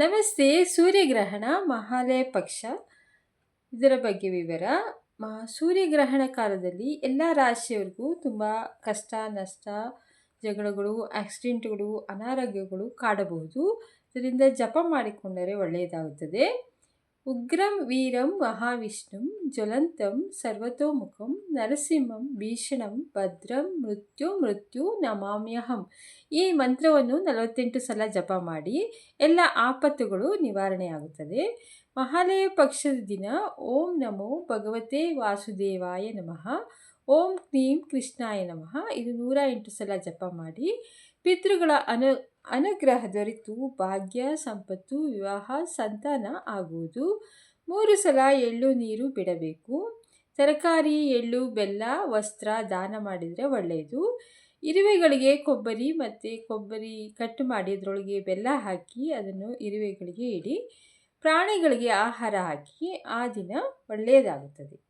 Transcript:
ನಮಸ್ತೆ, ಸೂರ್ಯಗ್ರಹಣ, ಮಹಾಲಯ ಪಕ್ಷ. ಇದರ ಬಗ್ಗೆ ವಿವರ ಸೂರ್ಯಗ್ರಹಣ ಕಾಲದಲ್ಲಿ ಎಲ್ಲ ರಾಶಿಯವರಿಗೂ ತುಂಬ ಕಷ್ಟ, ನಷ್ಟ, ಜಗಳಗಳು, ಆಕ್ಸಿಡೆಂಟ್ಗಳು, ಅನಾರೋಗ್ಯಗಳು ಕಾಡಬಹುದು. ಇದರಿಂದ ಜಪ ಮಾಡಿಕೊಂಡರೆ ಒಳ್ಳೆಯದಾಗುತ್ತದೆ. ಉಗ್ರಂ ವೀರಂ ಮಹಾವಿಷ್ಣುಂ ಜ್ವಲಂತಂ ಸರ್ವತೋಮುಖಂ ನರಸಿಂಹಂ ಭೀಷಣಂ ಭದ್ರಂ ಮೃತ್ಯು ಮೃತ್ಯು ನಮಾಮ್ಯಹಂ. ಈ ಮಂತ್ರವನ್ನು ನಲವತ್ತೆಂಟು ಸಲ ಜಪ ಮಾಡಿ ಎಲ್ಲ ಆಪತ್ತುಗಳು ನಿವಾರಣೆಯಾಗುತ್ತದೆ. ಮಹಾಲಯ ಪಕ್ಷದ ದಿನ ಓಂ ನಮೋ ಭಗವತೆ ವಾಸುದೇವಾಯ ನಮಃ. ಓಂ ಕ್ಲೀಂ ಕೃಷ್ಣಾಯ ನಮಃ. ಇದು ನೂರ ಎಂಟು ಸಲ ಜಪ ಮಾಡಿ ಪಿತೃಗಳ ಅನು ಅನುಗ್ರಹ ದೊರೆತು ಭಾಗ್ಯ, ಸಂಪತ್ತು, ವಿವಾಹ, ಸಂತಾನ ಆಗುವುದು. ಮೂರು ಸಲ ಎಳ್ಳು ನೀರು ಬಿಡಬೇಕು. ತರಕಾರಿ, ಎಳ್ಳು, ಬೆಲ್ಲ, ವಸ್ತ್ರ ದಾನ ಮಾಡಿದರೆ ಒಳ್ಳೆಯದು. ಇರುವೆಗಳಿಗೆ ಕೊಬ್ಬರಿ ಮತ್ತು ಕೊಬ್ಬರಿ ಕಟ್ ಮಾಡಿ ಅದರೊಳಗೆ ಬೆಲ್ಲ ಹಾಕಿ ಅದನ್ನು ಇರುವೆಗಳಿಗೆ ಇಡಿ. ಪ್ರಾಣಿಗಳಿಗೆ ಆಹಾರ ಹಾಕಿ ಆ ದಿನ ಒಳ್ಳೆಯದಾಗುತ್ತದೆ.